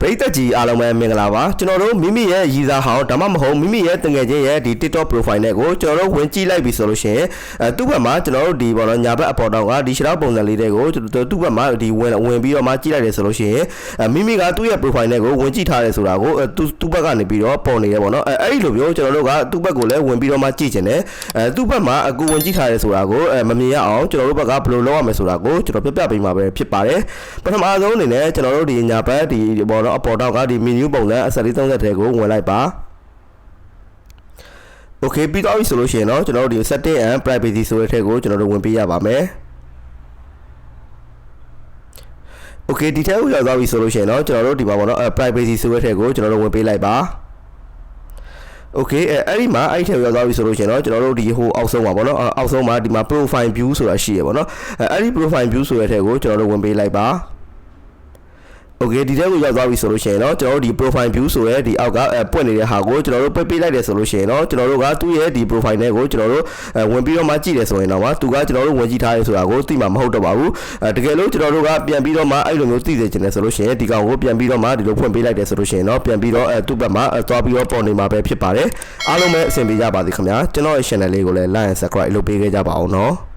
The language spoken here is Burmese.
ပရိသတ်ကြီးအားလုံးပဲမင်္ဂလာပါကျွန်တော်တို့မိမိရဲ့ရည်စားဟောင်းဒါမှမဟုတ်မိမိရဲ့တငယ်ချင်းရဲ့ဒီ TikTok profile နဲ့ကိုကျွန်တော်တို့ဝင်ကြည့်လိုက်ပြီဆိုလို့ရှိရင်အဲသူ့ဘက်မှာကျွန်တော်တို့ဒီဘောနော်ညာဘက်အပေါ်တောင်ကဒီရှရောက်ပုံစံလေးတွေကိုကျွန်တော်သူ့ဘက်မှာဒီဝင်ဝင်ပြီးတော့မှကြည့်လိုက်တယ်ဆိုလို့ရှိရင်အဲမိမိကသူ့ရဲ့ profile နဲ့ကိုဝင်ကြည့်ထားတယ်ဆိုတာကိုအဲသူသူ့ဘက်ကနေပြီးတော့ပေါ်နေတယ်ပေါ့နော်အဲအဲ့ဒီလိုမျိုးကျွန်တော်တို့ကသူ့ဘက်ကိုလည်းဝင်ပြီးတော့မှကြည့်ချင်တယ်အဲသူ့ဘက်မှာအကူဝင်ကြည့်ထားတယ်ဆိုတာကိုအဲမမြင်ရအောင်ကျွန်တော်တို့ဘက်ကဘယ်လိုလုပ်ရမလဲဆိုတာကိုကျွန်တော်ပြပြပေးမှာပဲဖြစ်ပါတယ်ပထမဆုံးအနေနဲ့ကျွန်တော်တို့ဒီညာဘက်ဒီဘောနော်အပေါ်တောင်ကဒီ menu ပုံစံအစလေး30တဲ့ကိုဝင်လိုက်ပါ Okay ပြီးတော့ပြီဆိုလို့ရှိရင်เนาะကျွန်တော်တို့ဒီ setting and privacy ဆိုတဲ့ထက်ကိုကျွန်တော်တို့ဝင်ပေးရပါမယ် Okay ဒီထက်ကိုရောက်သွားပြီဆိုလို့ရှိရင်เนาะကျွန်တော်တို့ဒီမှာပေါ့နော်အဲ privacy ဆိုတဲ့ထက်ကိုကျွန်တော်တို့ဝင်ပေးလိုက်ပါ Okay အဲအဲ့ဒီမှာအဲ့ဒီထက်ရောက်သွားပြီဆိုလို့ရှိရင်တော့ကျွန်တော်တို့ဒီဟိုအောက်ဆုံးပါဗောနော်အောက်ဆုံးမှာဒီမှာ profile view ဆိုတာရှိရဗောနော်အဲအဲ့ဒီ profile view ဆိုတဲ့ထက်ကိုကျွန်တော်တို့ဝင်ပေးလိုက်ပါ Okay ဒီတဲ့ကိုရောက်သွားပြီဆိုလို့ရှိရင်တော့ကျွန်တော်တို့ဒီ profile view ဆိုရဲဒီအောက်ကအဲပွင့်နေတဲ့ဟာကိုကျွန်တော်တို့ပိတ်ပေးလိုက်တယ်ဆိုလို့ရှိရင်တော့ကျွန်တော်တို့ကသူ့ရဲ့ဒီ profile နဲ့ကိုကျွန်တော်တို့အဲဝင်ပြီးတော့မှကြည့်တယ်ဆိုရင်တော့မှသူကကျွန်တော်တို့ဝင်ကြည့်ထားရဲဆိုတာကိုသိမှာမဟုတ်တော့ပါဘူးအဲတကယ်လို့ကျွန်တော်တို့ကပြန်ပြီးတော့မှအဲ့လိုမျိုးသိစေချင်တယ်ဆိုလို့ရှိရင်ဒီကောင်ကိုပြန်ပြီးတော့မှဒီလိုဖွင့်ပေးလိုက်တယ်ဆိုလို့ရှိရင်တော့ပြန်ပြီးတော့အဲသူ့ဘက်မှာအဲသွားပြီးတော့ပေါ်နေမှာပဲဖြစ်ပါတယ်အားလုံးပဲအဆင်ပြေကြပါစေခင်ဗျာကျွန်တော်ရဲ့ channel လေးကိုလည်း like and subscribe လုပ်ပေးခဲ့ကြပါအောင်နော်